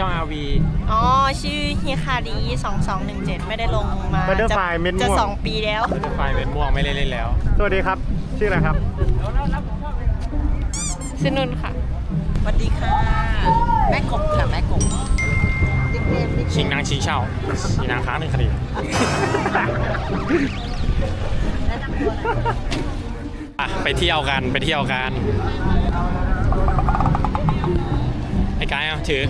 ช่อง RV อ๋อ ชื่อเฮียคาดี2217 ไม่ได้ลงมาบัตเตอร์จะไฟเม็ดจะม่วงสองปีแล้ว ไฟเป็นม่วงไม่เล่นเล่นแล้ว สวัสดีครับ ชื่ออะไรครับชื่อนุ่นค่ะ สวัสดีค่ะ แม่กบค่ะแม่กบนิกเนมนิกเนชิงมนางชิงเช่าชิงนางค้างหนึ่งคดีอะไปเที่ยวกันไปเที่ยวกันไอ้กายเอาถือ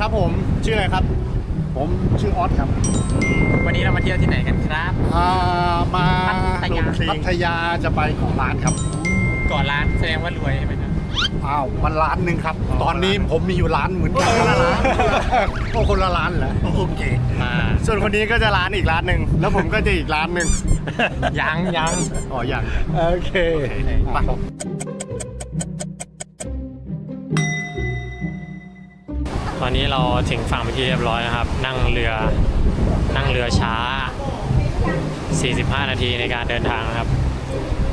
ครับผมชื่ออะไรครับ ผมชื่อออสครับวันนี้เรามาเที่ยวที่ไหนกันครับ อ่ามาพัทยา พัทยาจะไปของร้านครับก่อนร้านแสดงว่ารวยใช่ไหมครับ อ้าวมันร้านหนึ่งครับอ๋อตอนนี้ผมมีอยู่ร้านเหมือนกันคนละร้าน โอ้คนละร้านเหรอโอเคอ่า ส่วนคนนี้ก็จะร้านอีกร้านหนึ่งแล้วผมก็จะอีกร้านหนึ่งยังยังอ๋ออย่างโอเคไป ตอนนี้เราถึงฝั่งไปที่เรียบร้อยนะครับ นั่งเรือ นั่งเรือช้า 45 นาทีในการเดินทางนะครับ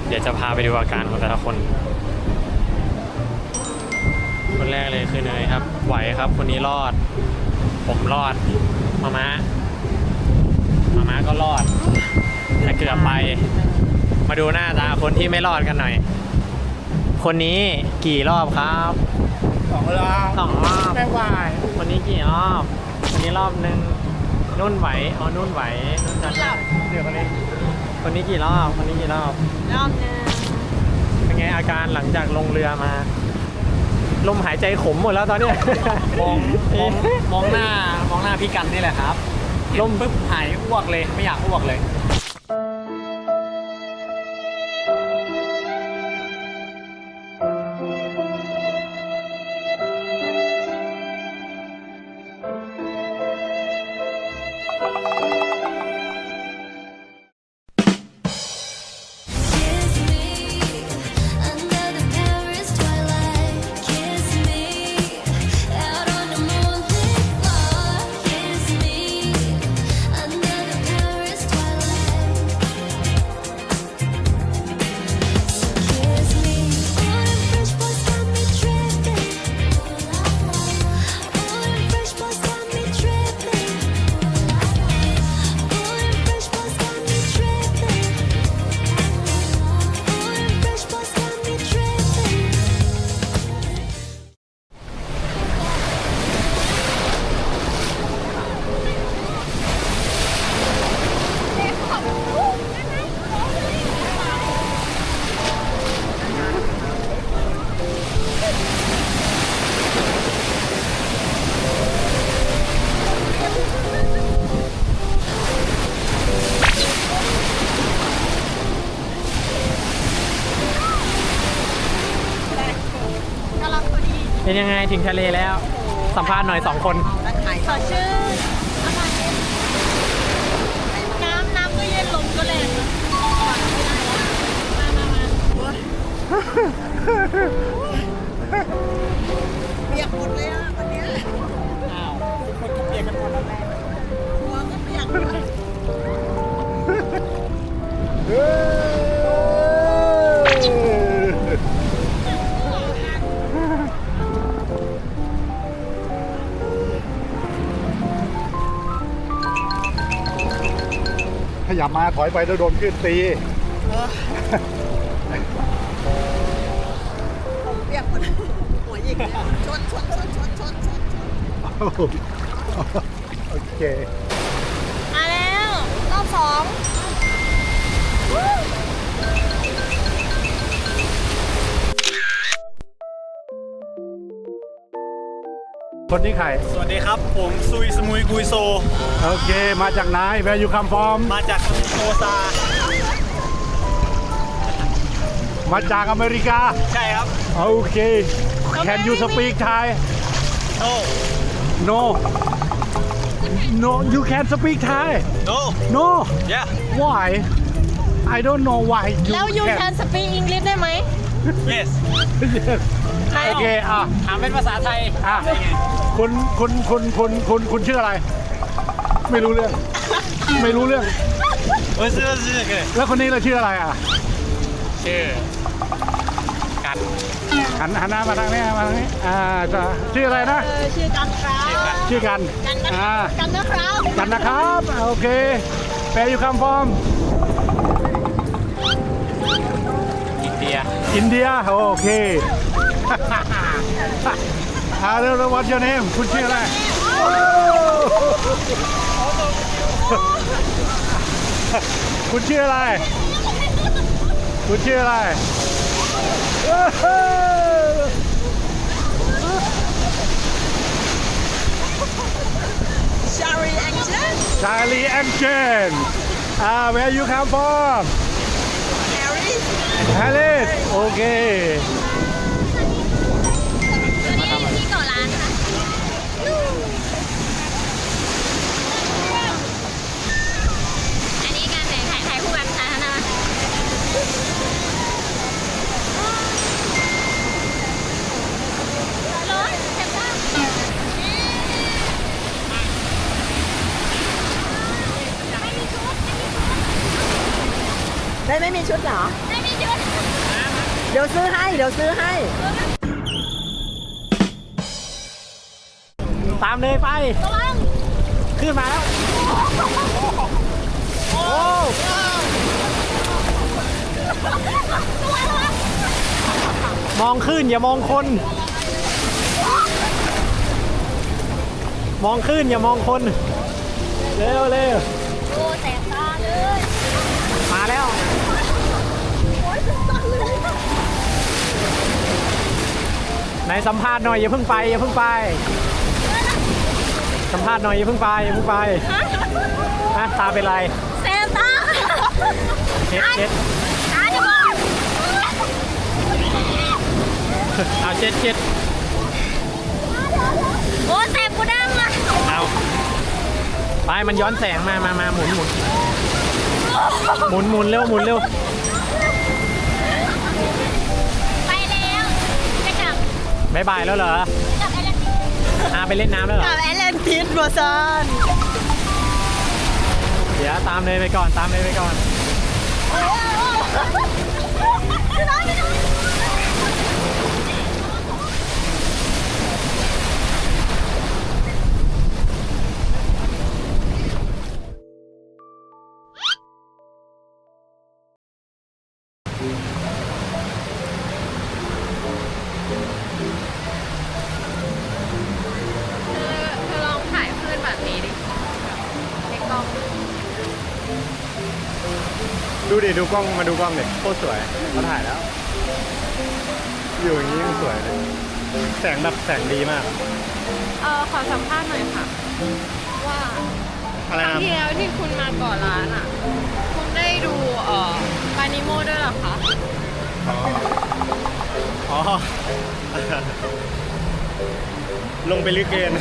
เดี๋ยวจะพาไปดูอาการของแต่ละคน คนแรกเลยคือเนยครับ ไหวครับ คนนี้รอด ผมรอด มาม้ามาม้าก็รอด แต่เกือบไป มาดูหน้าตาคนที่ไม่รอดกันหน่อย คนนี้กี่รอบครับ สองรอบสองรอบไม่ไหวคนนี้กี่รอบคนนี้รอบหนึ่งนุ่นไหวอ๋อนุ่นไหวนุ่นจะหลับเดี๋ยวคนนี้คนนี้กี่รอบคนนี้กี่รอบรอบนึงเป็นไงอาการหลังจากลงเรือมาลมหายใจขมหมดแล้วตอนเนี้ยมองมองมองหน้ามองหน้าพี่กันนี่แหละครับลมปุ๊บหายอ้วกเลยไม่อยากอ้วกเลย เป็นยังไงถึงทะเลแล้ว สัมภาษณ์หน่อยสองคนขายสดชื่อากาศเย็นน้ำน้ำก็เย็นลมก็แรงมามามาเปียกหมดเลยอะวันเนี้ยอ้าวคนเปียกกันหมดแล้วแม่หัวก็เปียกหมด เฮ้ยับมาถอยไปแล้วโดนขึ้นตีผมเปียกหมดหัวหยิกเลยชนชนชนชนชนชนชนโอ้โหโอเค มาแล้ว รอบสอง คนนี้ใคร สวัสดีครับ ผมซุยสมุยกุยโซ โอเค มาจากไหน Where you come from มาจากโซซา มาจากอเมริกา ใช่ครับ โอเค Can you speak Thai no No No you can speak Thai no No yeah Why I don't know why you แล้วยู can แคนสปีกอังกฤษได้ไหม yes Yes โอเค อ่ะ ถามเป็นภาษาไทย อ่ะคุณคุณคุณคุณคุณคุณชื่ออะไร ไม่รู้เรื่อง ไม่รู้เรื่อง 我是是这个 แล้วคนนี้เราชื่ออะไรอ่ะ ชื่อ กัน หันหันหน้ามาทางนี้มาทางนี้ อ่าจะชื่ออะไรนะ เออชื่อกันครับ ชื่อกัน กันนะ อ่า กันนะครับ กันนะครับ โอเคแปลอยู่คำฟอร์ม อินเดีย อินเดีย โอเค อ่าเร็วๆ what's your name คุณชื่ออะไรคุณชื่ออะไร คุณชื่ออะไรชารีแองเจิล Charlie and Jane อ่า where you come from แฮร์รี่ Alice โอเค ดี๋ยวซื้อให้ เดี๋ยวซื้อให้ ตามเลยไประวังขึ้นมาแล้ว โอ้มองขึ้นอย่ามองคน มองขึ้นอย่ามองคน เร็วเร็วโอ้แสบตาเลย มาแล้ว ไหนสัมภาษณ์หน่อยอย่าเพิ่งไปอย่าเพิ่งไป สัมภาษณ์หน่อยอย่าเพิ่งไปอย่าเพิ่งไปฮะตาเป็นไรแสบตาเช็ดเช็ดตาจะบอดเอาเช็ดเช็ดโอ้แสบกูดังอะเอาไปมันย้อนแสงมามามาหมุนหมุนหมุนหมุนเร็วหมุนเร็วายบายแล้วเหรอกลับแอตแลนติกอาไปเล่นน้ำแล้วเหรอกับแอตแลนติสบอซานเดี๋ยวตามเลยไปก่อนตามเลยไปก่อน โอ้ไม่ กล้องมาดูกล้องเด็กโคตรสวยเขาถ่ายแล้ว อยู่อย่างนี้ยังสวยเลย แสงแบบแสงดีมาก เออขอสัมภาษณ์หน่อยค่ะ ว่าอะไรครั้งนะที่แล้วที่คุณมาก่อนร้านอะ คุณได้ดูเอ่อปานิโมด้วยเหรอคะอ๋ออ๋อ ลงไปลึกเกิน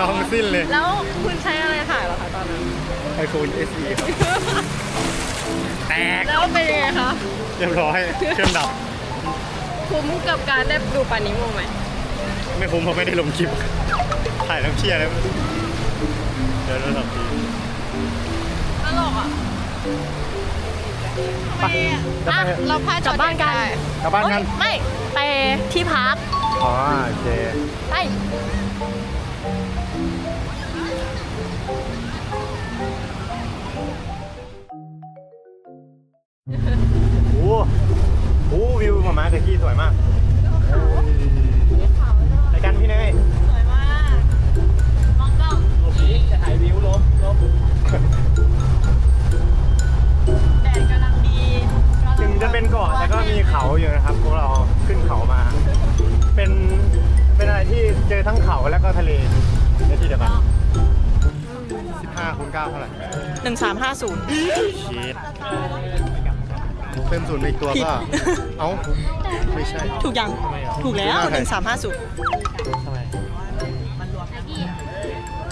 น้องสิ้นเลย แล้วคุณใช้อะไรถ่ายเหรอคะตอนนั้น iPhone SE ครับ แตกแล้วเป็นยังไงคะ เรียบร้อย เครื่องดับ คุ้มกับการได้ดูปานิโมไหม ไม่คุ้มเพราะไม่ได้ลงคลิป ถ่ายน้ำเชี่ยเลยเดี๋ยวโทรศัพท์ทีตลกอะทำไมอะจะไปอะเราพากลับบ้านกันได้กลับบ้านกันไม่ ไปที่พัก อ๋อโอเค 350 ชีตเพิ่มศูนย์ในตัวผิด ก็ เอ้า ไม่ใช่ ถูกยัง ถูกแล้ว1 3 5 0ทำไม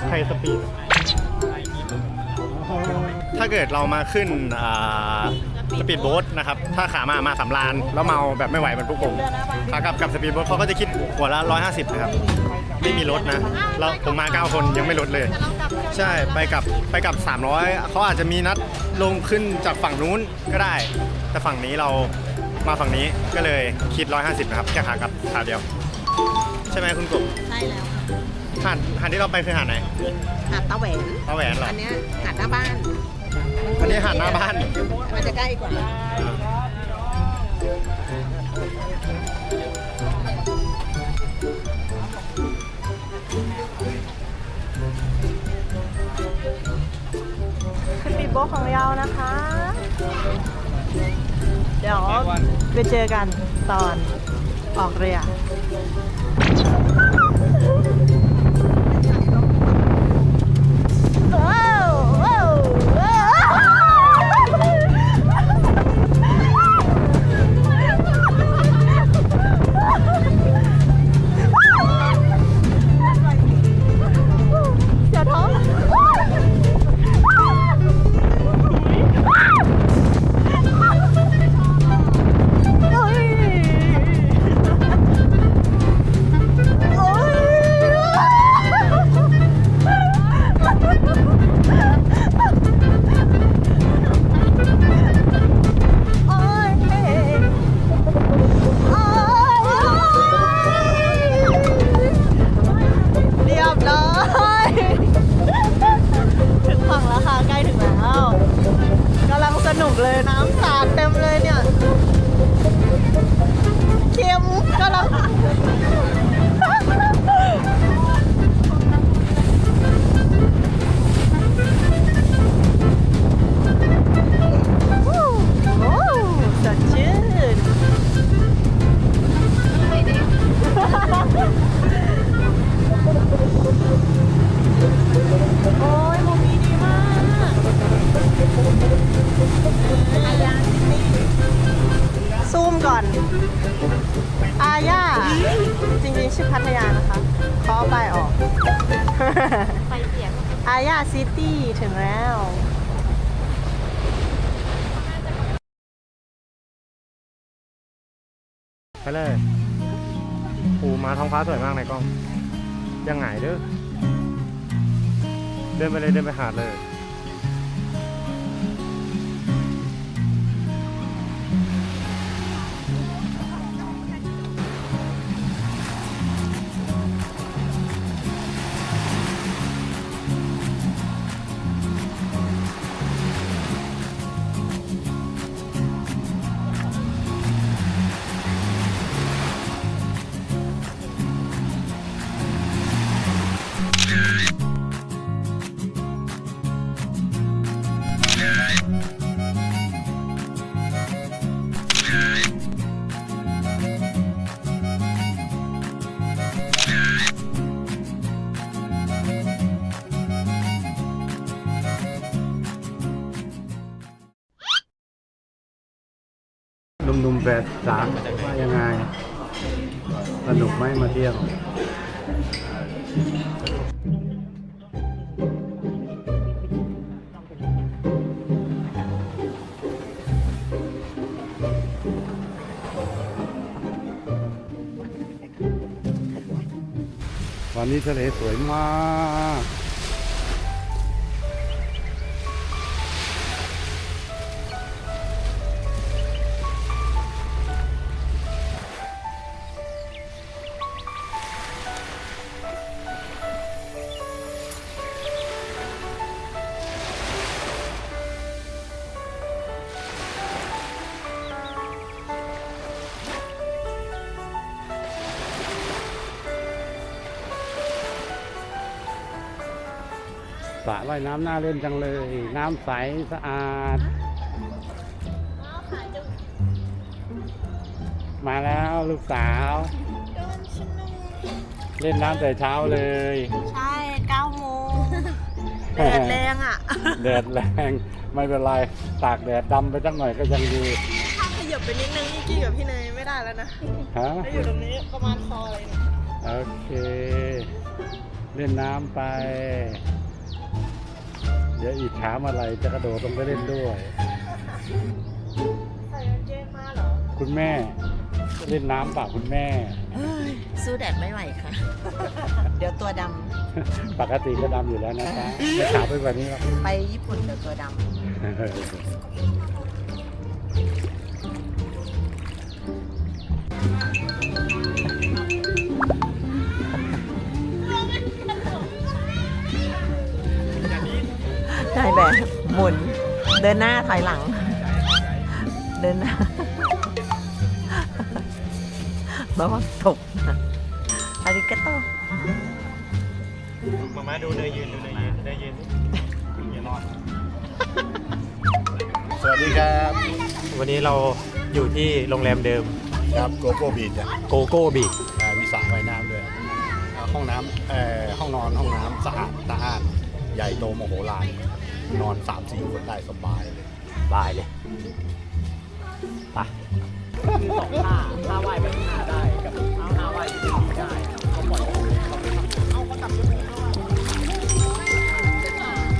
ไทยสปีดถ้าเกิดเรามาขึ้นสปีดโบ๊ทนะครับ ถ้าขามา มาสำราน แล้วเมาแบบไม่ไหวมันพุกผมขากลับกับสปีดโบ๊ทเขาก็จะคิดหัวละ 150 นะครับ ไม่มีลดนะ เราผมมา 9 คนยังไม่ลดเลย ใช่ไปกับไปกับ 300เขาอาจจะมีนัดลงขึ้นจากฝั่งนู้นก็ได้ แต่ฝั่งนี้เรามาฝั่งนี้ก็เลยคิด 150 นะครับแค่ขากลับขาเดียว ใช่ไหมคุณกบใช่แล้วหาดหาดที่เราไปคือหาดไหนหาดตาแหวนตาแหวนเหรออันเนี้ยหาดหน้าบ้านอันนี้หาดหน้าบ้านมันจะใกล้กว่า กของเรานะคะ เดี๋ยวไปเจอกันตอนออกเรือ ไปเลยปูมาท้องฟ้าสวยมากในกล้อง ยังไงเด้อ เดินไปเลยเดินไปหาดเลย หนุ่มแปดสามว่ายังไง สนุกไหมมาเที่ยววันนี้ทะเลสวยมาก สระว่ายน้ำน่าเล่นจังเลย น้ำใสสะอาด มาแล้วลูกสาว เล่นน้ำแต่เช้าเลย ใช่9โมงแดดแรงอะ แดดแรงไม่เป็นไร ตากแดดดำไปสักหน่อยก็ยังดีถ้าขยับไปนิดนึงนี่กี้กับพี่เนยไม่ได้แล้วนะฮะถ้าอยู่ตรงนี้ประมาณคอเลยเนี่ยโอเค เล่นน้ำไป เดี๋ยวอีกถามอะไรจะกระโดดลงไปเล่นด้วย ใส่กางเกงมาเหรอคุณแม่เล่นน้ำเปล่าคุณแม่สู้แดดไม่ไหวค่ะ เดี๋ยวตัวดปกติก็ดำอยู่แล้วนะจ๊ะไม่ขาวไปกว่านี้หรอกำไปญี่ปุ่นเดี๋ยวตัวดำ ได้แบบหมุน เดินหน้าถอยหลัง เดินหน้าบ้าว่าตกนะอาริกาโตมามาดูเนยยืนดูเนยยืนเนยยืนอย่ารอดสวัสดีครับวันนี้เราอยู่ที่โรงแรมเดิมครับโกโก้บีชโกโก้บีมีสระว่ายน้ำด้วยอ่าห้องน้ำเอ่อห้องนอนห้องน้ำสะอาดสะอาดใหญ่โตมโหฬาร นอนสามสี่คนได้สบายเลย บายเลยไปคือสองท่าท่าว่ายไปข้างหน้าได้ กับท่าท่าว่ายอยู่ที่นี่ไม่ได้เขาปล่อยให้เขาไปทำเอาเขากลับไป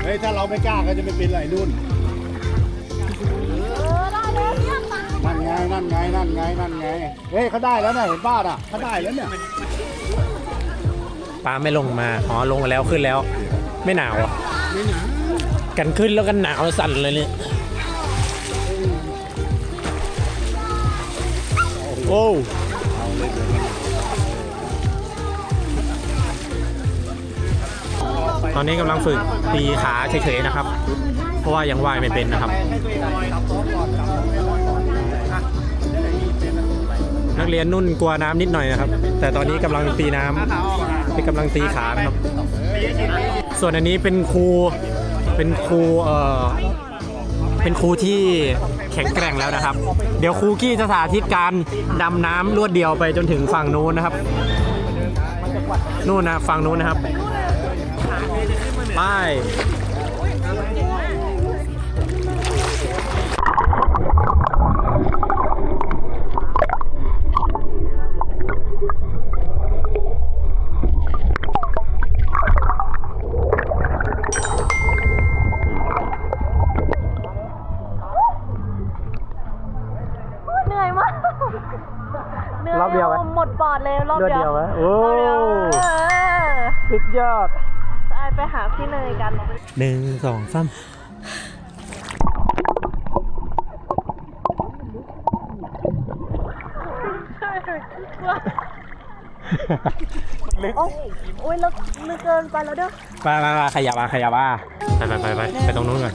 เฮ้ยถ้าเราไม่กล้าก็จะไปเป็นไรนุ่นนั่นไงนั่นไงนั่นไงนั่นไงเฮ้ยเขาได้แล้วนะเห็นป้าอะเขาได้แล้วเนี่ยป้าไม่ลงมา อ๋อ ลงมาแล้วขึ้นแล้ว ไม่หนาวอะไม่หนาว กันขึ้นแล้วกันหนาวสั่นเลยเนี่ยโอ้ตอนนี้กำลังฝึกตีขาเฉยๆนะครับ เพราะว่ายังว่ายไม่เป็นนะครับ นักเรียนนุ่นกลัวน้ำนิดหน่อยนะครับ แต่ตอนนี้กำลังตีน้ำเป็นกำลังตีขานะครับ ส่วนอันนี้เป็นครู เป็นครูเอ่อเป็นครูที่แข็งแกร่งแล้วนะครับ เดี๋ยวครูกี้จะสาธิตการดำน้ำลวดเดียวไปจนถึงฝั่งนู้นนะครับ นู่นนะฝั่งนู้นนะครับ ไป หนึ่งสองสามโอ้ยลึกลึกเกินไปแล้วเด้อมามามาขยับมาขยับมาไปไปไปไปไปตรงนู้นก่อน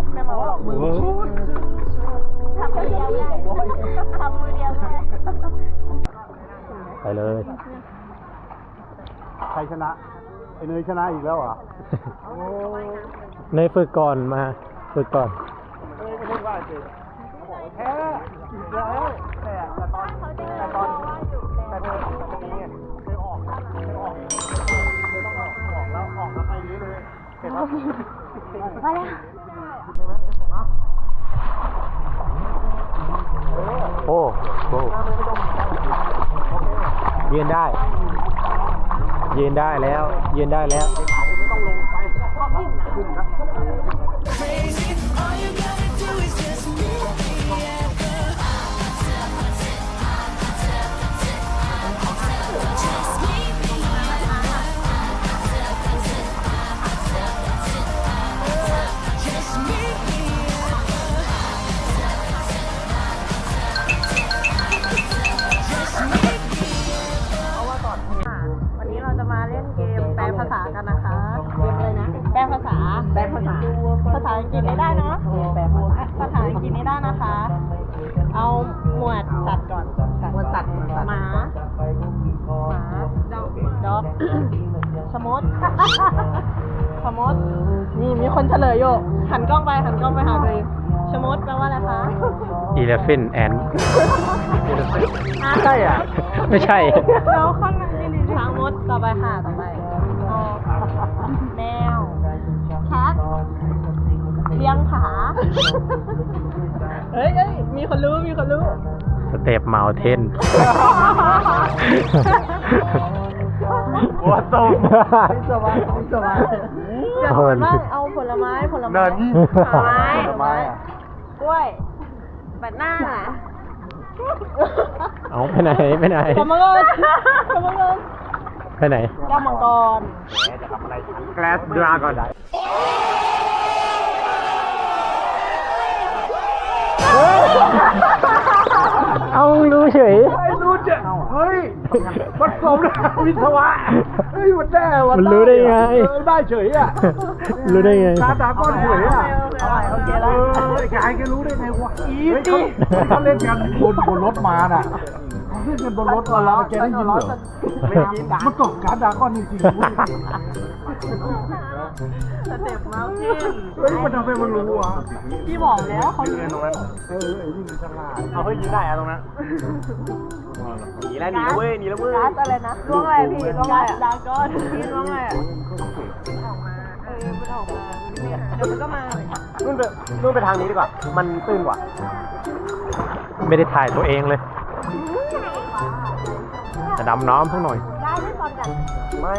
โอ๊ยไม่เมาหรอกมือขับมือเดียวได้ขับมือเดียวได้ไปเลย ใครชนะไอ้เนยชนะอีกแล้วเหรอะในฝึกก่อนมา ฝึกก่อนแพ้อีกแล้วแต่แต่ตอนแต่ตอนแต่เธอแต่ตรงนี้เคยออกเคยออกเคยต้องออกออกแล้วออกแล้วไปนี้เลยเห็นปะมาแล้ว โอ้โหเรียนได้ยืนได้แล้วยืนได้แล้วาษาภาษาอังกฤษไม่ได้เนาะแปลภาษาอังกฤษไม่ได้นะคะ เอาหมวดสัตว์ก่อนหมวดสัตว์หมวดสัตว์หมาหมาดอกดอกสมดสมดนี่มีคนเฉลยอยู่หันกล้องไปหันกล้องไปหาตัวเองชมดแปลว่าอะไรคะ elephant and ใช่อะ ไม่ใช่ แล้วข้างในนี่ช้างมดต่อไปค่ะต่อไปเอาแมวแคท เลี้ยงผาเฮ้ยเฮ้ยมีคนรู้ มีคนรู้ สเตปเมาเทนหัวต้มวิศวะวิศวะอยากเป็นว่าเอาผลไม้ผลไม้เดินนี่ผลไม้ ผลไม้อะกล้วยแบดหน้าเอาไปไหนไปไหนขมังกรขมังกรไปไหน แก้วมังกร แกลสดราก่อน เอารู้เฉยไม่รู้จะเฮ้ยมันสมแล้ววิศวะเฮ้ยมันแน่ว่ะมันรู้ได้ไง เออได้เฉยอะรู้ได้ไง ตาตาก้อนเฉยอะโอเคเอแล้วอกายแกรู้ได้ไงวะอีเขาเขาเล่นกันบนบนรถมาน่ะเขาเล่นกันบนรถมาแล้วแกได้ยินเหรอไม่ได้ยินมันกดการดาก้อนจริงๆเว้ยสเต็ปมาเทนเฮ้ยมันทำไมมันรู้วะพี่บอกแล้วเขารู้ตรงนั้นเออไอ้นี่มันฉลาดเอาเฮ้ยยิงได้อะตรงนั้นหนีแล้วหนีแล้วเว้ยหนีแล้วเว้ยการ์ดอะไรนะล้วงอะไรพี่ล้วงอะไรดาก้อนพี่ล้วงอะไรออกมาเออมันออกมาเนี่ยเดี๋ยวมันก็มานู่นไปนู่นไปทางนี้ดีกว่า มันตื้นกว่า ไม่ได้ถ่ายตัวเองเลย จะดำน้ำทั้งหน่อย ได้ไม่พอมกันไม่